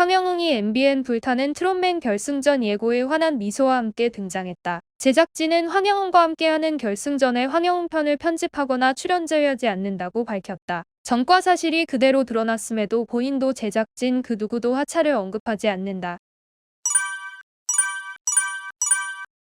황영웅이 MBN 불타는 트롯맨 결승전 예고에 환한 미소와 함께 등장했다. 제작진은 황영웅과 함께하는 결승전에 황영웅 편을 편집하거나 출연 제외하지 않는다고 밝혔다. 전과 사실이 그대로 드러났음에도 본인도 제작진 그 누구도 하차를 언급하지 않는다.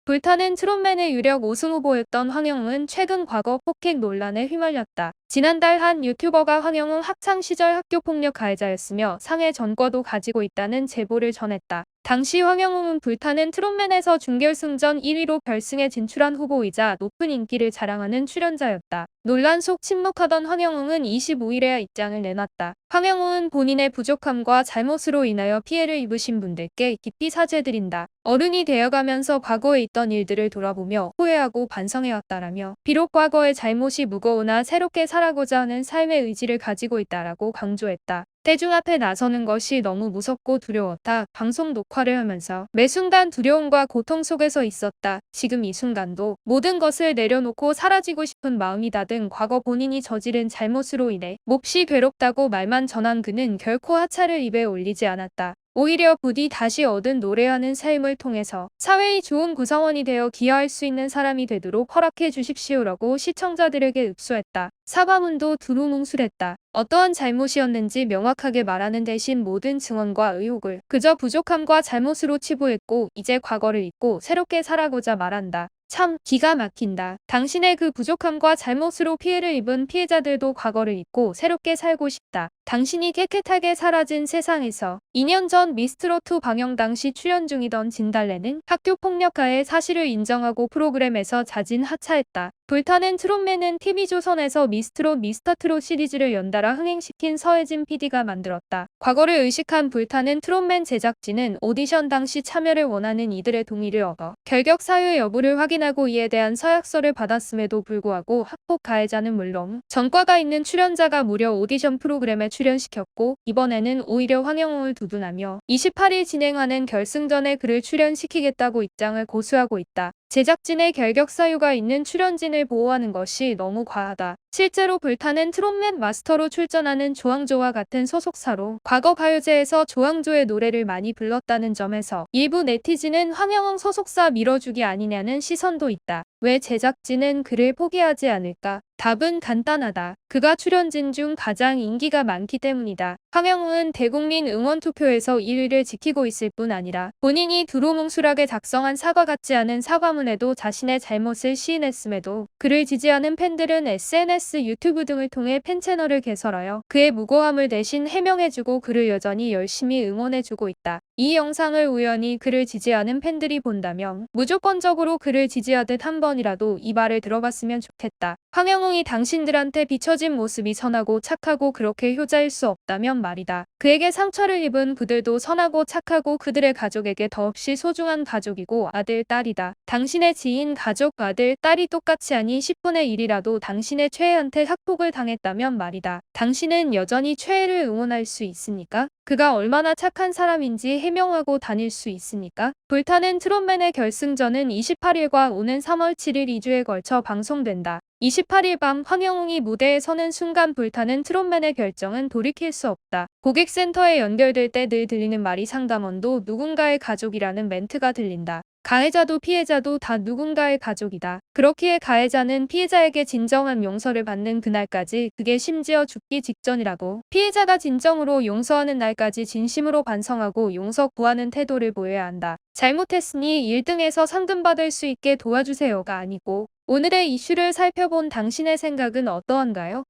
불타는 트롯맨의 유력 우승 후보였던 황영웅은 최근 과거 폭행 논란에 휘말렸다. 지난달 한 유튜버가 황영웅 학창 시절 학교 폭력 가해자였으며 상해 전과도 가지고 있다는 제보를 전했다. 당시 황영웅은 불타는 트롯맨에서 준결승전 1위로 결승에 진출한 후보이자 높은 인기를 자랑하는 출연자였다. 논란 속 침묵하던 황영웅은 25일에야 입장을 내놨다. 황영웅은 본인의 부족함과 잘못으로 인하여 피해를 입으신 분들께 깊이 사죄드린다. 어른이 되어가면서 과거에 있던 일들을 돌아보며 후회하고 반성해왔다라며 비록 과거의 잘못이 무거우나 새롭게 살아고자 하는 삶의 의지를 가지고 있다라고 강조했다. 대중 앞에 나서는 것이 너무 무섭고 두려웠다. 방송 녹화를 하면서 매 순간 두려움과 고통 속에서 있었다. 지금 이 순간도 모든 것을 내려놓고 사라지고 싶은 마음이다 등 과거 본인이 저지른 잘못으로 인해 몹시 괴롭다고 말만 전한 그는 결코 하차를 입에 올리지 않았다. 오히려 부디 다시 얻은 노래하는 삶을 통해서 사회의 좋은 구성원이 되어 기여할 수 있는 사람이 되도록 허락해 주십시오라고 시청자들에게 읍소했다. 사과문도 두루뭉술했다. 어떠한 잘못이었는지 명확하게 말하는 대신 모든 증언과 의혹을 그저 부족함과 잘못으로 치부했고 이제 과거를 잊고 새롭게 살아고자 말한다. 참 기가 막힌다. 당신의 그 부족함과 잘못으로 피해를 입은 피해자들도 과거를 잊고 새롭게 살고 싶다. 당신이 깨끗하게 사라진 세상에서 2년 전 미스트롯2 방영 당시 출연 중이던 진달래는 학교 폭력가의 사실을 인정하고 프로그램에서 자진 하차했다. 불타는 트롯맨은 TV조선에서 미스트롯 미스터트롯 시리즈를 연달아 흥행시킨 서혜진 PD가 만들었다. 과거를 의식한 불타는 트롯맨 제작진은 오디션 당시 참여를 원하는 이들의 동의를 얻어 결격 사유 여부를 확인하고 이에 대한 서약서를 받았음에도 불구하고 학폭 가해자는 물론 전과가 있는 출연자가 무려 오디션 프로그램에 출연시켰고 이번에는 오히려 황영웅을 두둔하며 28일 진행하는 결승전에 그를 출연시키겠다고 입장을 고수하고 있다. 제작진의 결격 사유가 있는 출연진을 보호하는 것이 너무 과하다. 실제로 불타는 트롯맨 마스터로 출전하는 조항조와 같은 소속사로 과거 가요제에서 조항조의 노래를 많이 불렀다는 점에서 일부 네티즌은 황영웅 소속사 밀어주기 아니냐는 시선도 있다. 왜 제작진은 그를 포기하지 않을까? 답은 간단하다. 그가 출연진 중 가장 인기가 많기 때문이다. 황영웅은 대국민 응원 투표에서 1위를 지키고 있을 뿐 아니라 본인이 두루뭉술하게 작성한 사과 같지 않은 사과문에도 자신의 잘못을 시인했음에도 그를 지지하는 팬들은 SNS, 유튜브 등을 통해 팬 채널을 개설하여 그의 무고함을 대신 해명해주고 그를 여전히 열심히 응원해주고 있다. 이 영상을 우연히 그를 지지하는 팬들이 본다면 무조건적으로 그를 지지하듯 한 번이라도 이 말을 들어봤으면 좋겠다. 황영웅이 당신들한테 비춰 진 모습이 선하고 착하고 그렇게 효자일 수 없다면 말이다. 그에게 상처를 입은 그들도 선하고 착하고 그들의 가족에게 더없이 소중한 가족이고 아들, 딸이다. 당신의 지인, 가족, 아들, 딸이 똑같이 아닌 10분의 1이라도 당신의 최애한테 학폭을 당했다면 말이다. 당신은 여전히 최애를 응원할 수 있습니까? 그가 얼마나 착한 사람인지 해명하고 다닐 수 있으니까. 불타는 트롯맨의 결승전은 28일과 오는 3월 7일 2주에 걸쳐 방송된다. 28일 밤 황영웅이 무대에 서는 순간 불타는 트롯맨의 결정은 돌이킬 수 없다. 고객센터에 연결될 때 늘 들리는 말이 상담원도 누군가의 가족이라는 멘트가 들린다. 가해자도 피해자도 다 누군가의 가족이다. 그렇기에 가해자는 피해자에게 진정한 용서를 받는 그날까지 그게 심지어 죽기 직전이라고 피해자가 진정으로 용서하는 날까지 진심으로 반성하고 용서 구하는 태도를 보여야 한다. 잘못했으니 1등에서 상금 받을 수 있게 도와주세요가 아니고 오늘의 이슈를 살펴본 당신의 생각은 어떠한가요?